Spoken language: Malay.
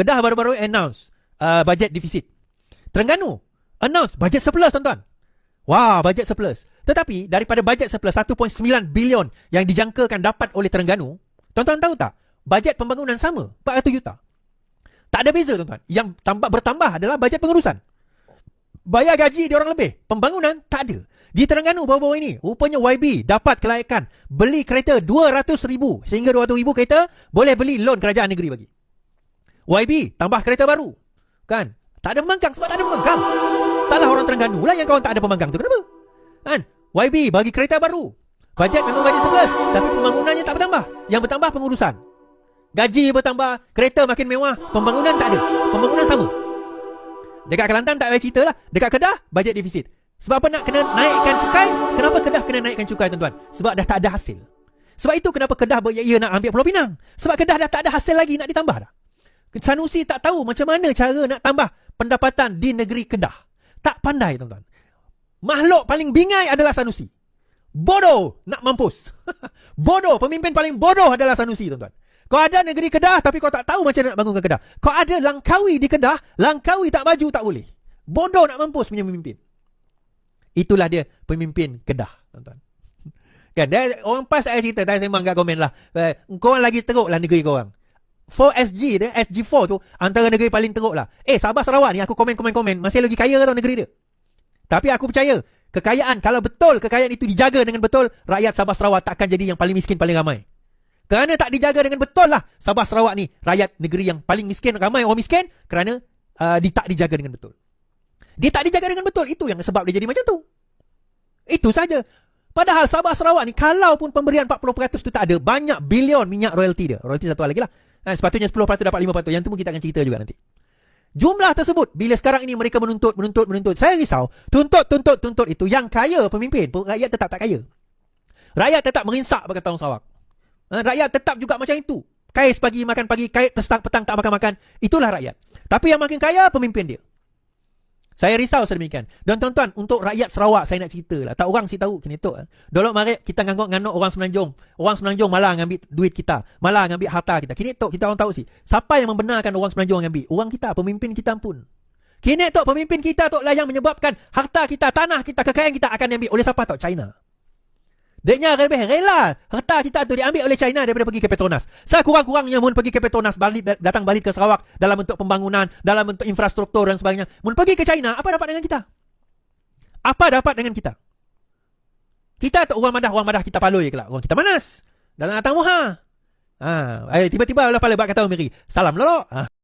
Kedah baru-baru announce uh, budget deficit. Terengganu announce budget surplus tuan-tuan. Wah, budget surplus. Tetapi daripada budget surplus 1.9 bilion yang dijangkakan dapat oleh Terengganu, tuan-tuan tahu tak? Bajet pembangunan sama, 400 juta. Tak ada beza tuan-tuan. Yang tambah bertambah adalah bajet pengurusan. Bayar gaji dia orang lebih. Pembangunan tak ada. Di Terengganu baru-baru ini, rupanya YB dapat kelayakan beli kereta 200 ribu sehingga 200 ribu kereta boleh beli loan kerajaan negeri bagi. YB tambah kereta baru. Kan? Tak ada pembangkang sebab tak ada pembangkang. Salah orang Terengganu lah yang kawan tak ada pembangkang tu. Kenapa? Kan? YB bagi kereta baru. Bajet memang bajet 11 tapi pembangunannya tak bertambah. Yang bertambah pengurusan. Gaji bertambah, kereta makin mewah, pembangunan tak ada. Pembangunan sama. Dekat Kelantan tak payah cerita lah. Dekat Kedah, bajet defisit. Sebab apa nak kena naikkan cukai? Kenapa Kedah kena naikkan cukai tuan-tuan? Sebab dah tak ada hasil. Sebab itu kenapa Kedah berjaya nak ambil Pulau Pinang. Sebab Kedah dah tak ada hasil lagi nak ditambah dah. Sanusi tak tahu macam mana cara nak tambah pendapatan di negeri Kedah. Tak pandai tuan-tuan. Makhluk paling bingai adalah Sanusi. Bodoh nak mampus. bodoh, pemimpin paling bodoh adalah Sanusi tuan-tuan. Kau ada negeri Kedah tapi kau tak tahu macam mana nak bangunkan Kedah. Kau ada Langkawi di Kedah, Langkawi tak maju tak boleh. Bodoh nak mampus punya pemimpin. Itulah dia pemimpin Kedah, tuan-tuan. Kan, dia, orang pas saya cerita, saya sembang kat komen lah. Eh, kau lagi teruk lah negeri kau orang. 4SG dia, SG4 tu, antara negeri paling teruk lah. Eh, Sabah Sarawak ni, aku komen-komen-komen, masih lagi kaya tau negeri dia. Tapi aku percaya, kekayaan, kalau betul kekayaan itu dijaga dengan betul, rakyat Sabah Sarawak tak akan jadi yang paling miskin, paling ramai. Kerana tak dijaga dengan betul lah Sabah Sarawak ni Rakyat negeri yang paling miskin Ramai orang miskin Kerana uh, dia tak dijaga dengan betul Dia tak dijaga dengan betul Itu yang sebab dia jadi macam tu Itu saja. Padahal Sabah Sarawak ni Kalau pun pemberian 40% tu tak ada Banyak bilion minyak royalty dia Royalty satu lagi lah eh, Sepatutnya 10% dapat 5% Yang tu pun kita akan cerita juga nanti Jumlah tersebut Bila sekarang ini mereka menuntut Menuntut, menuntut Saya risau Tuntut, tuntut, tuntut itu Yang kaya pemimpin Rakyat tetap tak kaya Rakyat tetap merinsak berkata orang Sarawak Ha, rakyat tetap juga macam itu. Kais pagi makan pagi, kait petang, petang tak makan-makan. Itulah rakyat. Tapi yang makin kaya, pemimpin dia. Saya risau sedemikian. Dan tuan-tuan, untuk rakyat Sarawak, saya nak cerita lah. Tak orang si tahu, kini tu. Dulu mari kita ngangkuk-ngangkuk orang Semenanjung. Orang Semenanjung malah ngambil duit kita. Malah ngambil harta kita. Kini tu, kita orang tahu si. Siapa yang membenarkan orang Semenanjung ngambil? Orang kita, pemimpin kita pun. Kini tu, pemimpin kita tu lah yang menyebabkan harta kita, tanah kita, kekayaan kita akan diambil oleh siapa tu? China. Deknya lebih rela harta kita tu diambil oleh China daripada pergi ke Petronas. Saya kurang-kurangnya mun pergi ke Petronas balik datang balik ke Sarawak dalam bentuk pembangunan, dalam bentuk infrastruktur dan sebagainya. Mun pergi ke China, apa dapat dengan kita? Apa dapat dengan kita? Kita tu orang madah, orang madah kita paloi ke lah. Orang kita manas. Dalam datang muha. Ha, tiba-tiba lah pala buat kata Miri. Salam lolo. Ha.